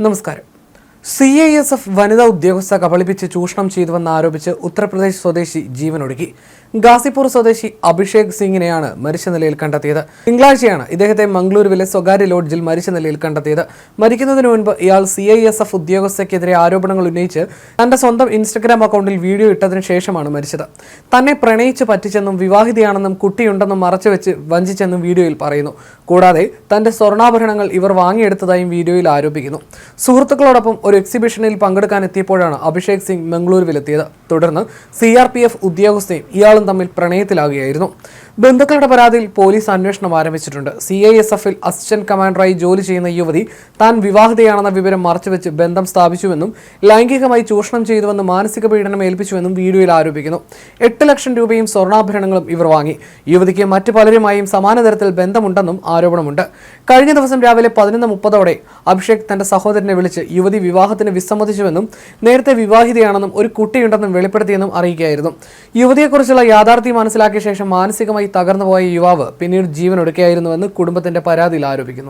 നമസ്കാരം. C I S F വനിതാ ഉദ്യോഗസ്ഥ കബളിപ്പിച്ച് ചൂഷണം ചെയ്തുവെന്ന് ആരോപിച്ച് ഉത്തർപ്രദേശ് സ്വദേശി ജീവനൊടുക്കി. ഗാസിപൂർ സ്വദേശി അഭിഷേക് സിംഗിനെയാണ് മരിച്ച നിലയിൽ കണ്ടെത്തിയത്. തിങ്കളാഴ്ചയാണ് ഇദ്ദേഹത്തെ മംഗളൂരുവിലെ സ്വകാര്യ ലോഡ്ജിൽ മരിച്ച നിലയിൽ കണ്ടെത്തിയത്. മരിക്കുന്നതിന് മുൻപ് ഇയാൾ സി ഐ എസ് എഫ് ഉദ്യോഗസ്ഥയ്ക്കെതിരെ ആരോപണങ്ങൾ ഉന്നയിച്ച് തന്റെ സ്വന്തം ഇൻസ്റ്റഗ്രാം അക്കൗണ്ടിൽ വീഡിയോ ഇട്ടതിനു ശേഷമാണ് മരിച്ചത്. തന്നെ പ്രണയിച്ച് പറ്റിച്ചെന്നും വിവാഹിതയാണെന്നും കുട്ടിയുണ്ടെന്നും മറച്ചുവെച്ച് വഞ്ചിച്ചെന്നും വീഡിയോയിൽ പറയുന്നു. കൂടാതെ തന്റെ സ്വർണാഭരണങ്ങൾ ഇവർ വാങ്ങിയെടുത്തതായും വീഡിയോയിൽ ആരോപിക്കുന്നു. സുഹൃത്തുക്കളോടൊപ്പം ഒരു എക്സിബിഷനിൽ പങ്കെടുക്കാൻ എത്തിയപ്പോഴാണ് അഭിഷേക് സിംഗ് മംഗളൂരുവിലെത്തിയത്. തുടർന്ന് സി ഉദ്യോഗസ്ഥയും ഇയാളും തമ്മിൽ പ്രണയത്തിലാകുകയായിരുന്നു. ബന്ധുക്കളുടെ പരാതിയിൽ പോലീസ് അന്വേഷണം ആരംഭിച്ചിട്ടുണ്ട്. സി ഐ എസ് എഫിൽ അസിസ്റ്റന്റ് കമാൻഡറായി ജോലി ചെയ്യുന്ന യുവതി താൻ വിവാഹിതയാണെന്ന വിവരം മറച്ചുവെച്ച് ബന്ധം സ്ഥാപിച്ചുവെന്നും ലൈംഗികമായി ചൂഷണം ചെയ്തുവെന്നും മാനസിക പീഡനം ഏൽപ്പിച്ചുവെന്നും വീഡിയോയിൽ ആരോപിക്കുന്നു. എട്ട് ലക്ഷം രൂപയും സ്വർണാഭരണങ്ങളും ഇവർ വാങ്ങി. യുവതിക്ക് മറ്റു പലരുമായും സമാന തരത്തിൽ ബന്ധമുണ്ടെന്നും ആരോപണമുണ്ട്. കഴിഞ്ഞ ദിവസം രാവിലെ പതിനൊന്ന് മുപ്പതോടെ അഭിഷേക് തന്റെ സഹോദരനെ വിളിച്ച് യുവതി വിവാഹത്തിന് വിസമ്മതിച്ചുവെന്നും നേരത്തെ വിവാഹിതയാണെന്നും ഒരു കുട്ടിയുണ്ടെന്നും വെളിപ്പെടുത്തിയെന്നും അറിയിക്കുകയായിരുന്നു. യുവതിയെക്കുറിച്ചുള്ള യാഥാർത്ഥ്യം മനസ്സിലാക്കിയ ശേഷം മാനസികമായി തകർന്നുപോയ യുവാവ് പിന്നീട് ജീവനൊടുക്കുകയായിരുന്നുവെന്ന് കുടുംബത്തിന്റെ പരാതിയിൽ ആരോപിക്കുന്നു.